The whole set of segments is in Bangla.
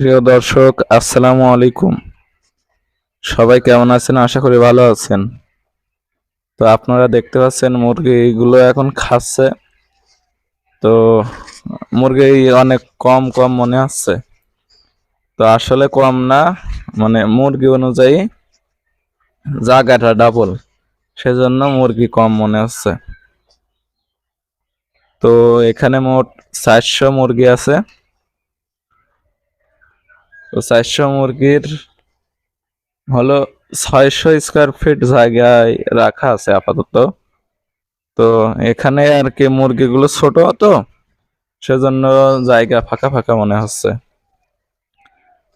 প্রিয় দর্শক, আসসালামু আলাইকুম। সবাই কেমন আছেন? আশা করি ভালো আছেন। তো আপনারা দেখতে পাচ্ছেন মুরগিগুলো এখন খাচ্ছে। তো মুরগি অনেক কম কম মনে হচ্ছে। তো আসলে কম না মানে মুরগি অনুযায়ী জায়গাটা ডাবল সেজন্য মুরগি কম মনে হচ্ছে। তো এখানে মোট চারশো মুরগি আছে। তো চারশো মুরগির হলো ছয়শো স্কোয়ার ফিট জায়গায় রাখা আছে আপাতত। তো এখানে আর কি মুরগিগুলো ছোট তো, সেজন্য জায়গা ফাঁকা ফাঁকা মনে হচ্ছে।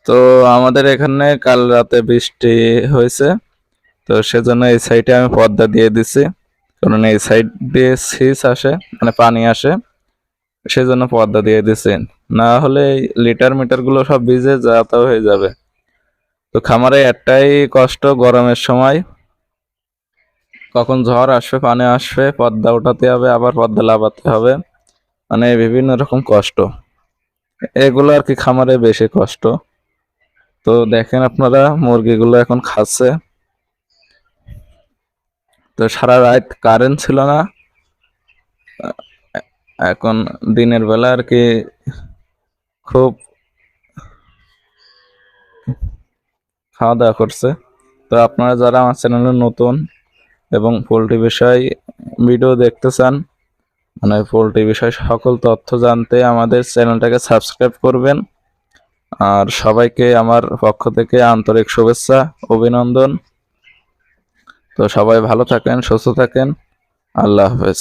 তো আমাদের এখানে কাল রাতে বৃষ্টি হয়েছে, তো সেজন্য এই সাইডে আমি পর্দা দিয়ে দিছি, কারণ এই সাইড দিয়ে সিস আসে মানে পানি আসে। সেজন্য পর্দা দিয়ে দিছি না হলে লিটার মিটারগুলো সব ভিজে যাতা হয়ে যাবে। তো খামারে একটাই কষ্ট গরমের সময়। কখন ঝড় আসবে, পানি আসবে, পর্দা উঠাতে হবে, আবার পর্দা লাভাতে হবে। মানে বিভিন্ন রকম কষ্ট। এগুলো আর কি খামারে বেশি কষ্ট। তো দেখেন আপনারা, মুরগিগুলো এখন খাচ্ছে। তো সারা রাত কারেন্ট ছিল না। এখন দিনের বেলা আর কি খুব খাওয়া দাওয়া করছে। তো আপনারা যারা আমার চ্যানেলে নতুন এবং পোলট্রি বিষয় ভিডিও দেখতে চান মানে পোলট্রি বিষয় সকল তথ্য জানতে আমাদের চ্যানেলটাকে সাবস্ক্রাইব করবেন। আর সবাইকে আমার পক্ষ থেকে আন্তরিক শুভেচ্ছা, অভিনন্দন। তো সবাই ভালো থাকেন, সুস্থ থাকেন। আল্লাহ হাফেজ।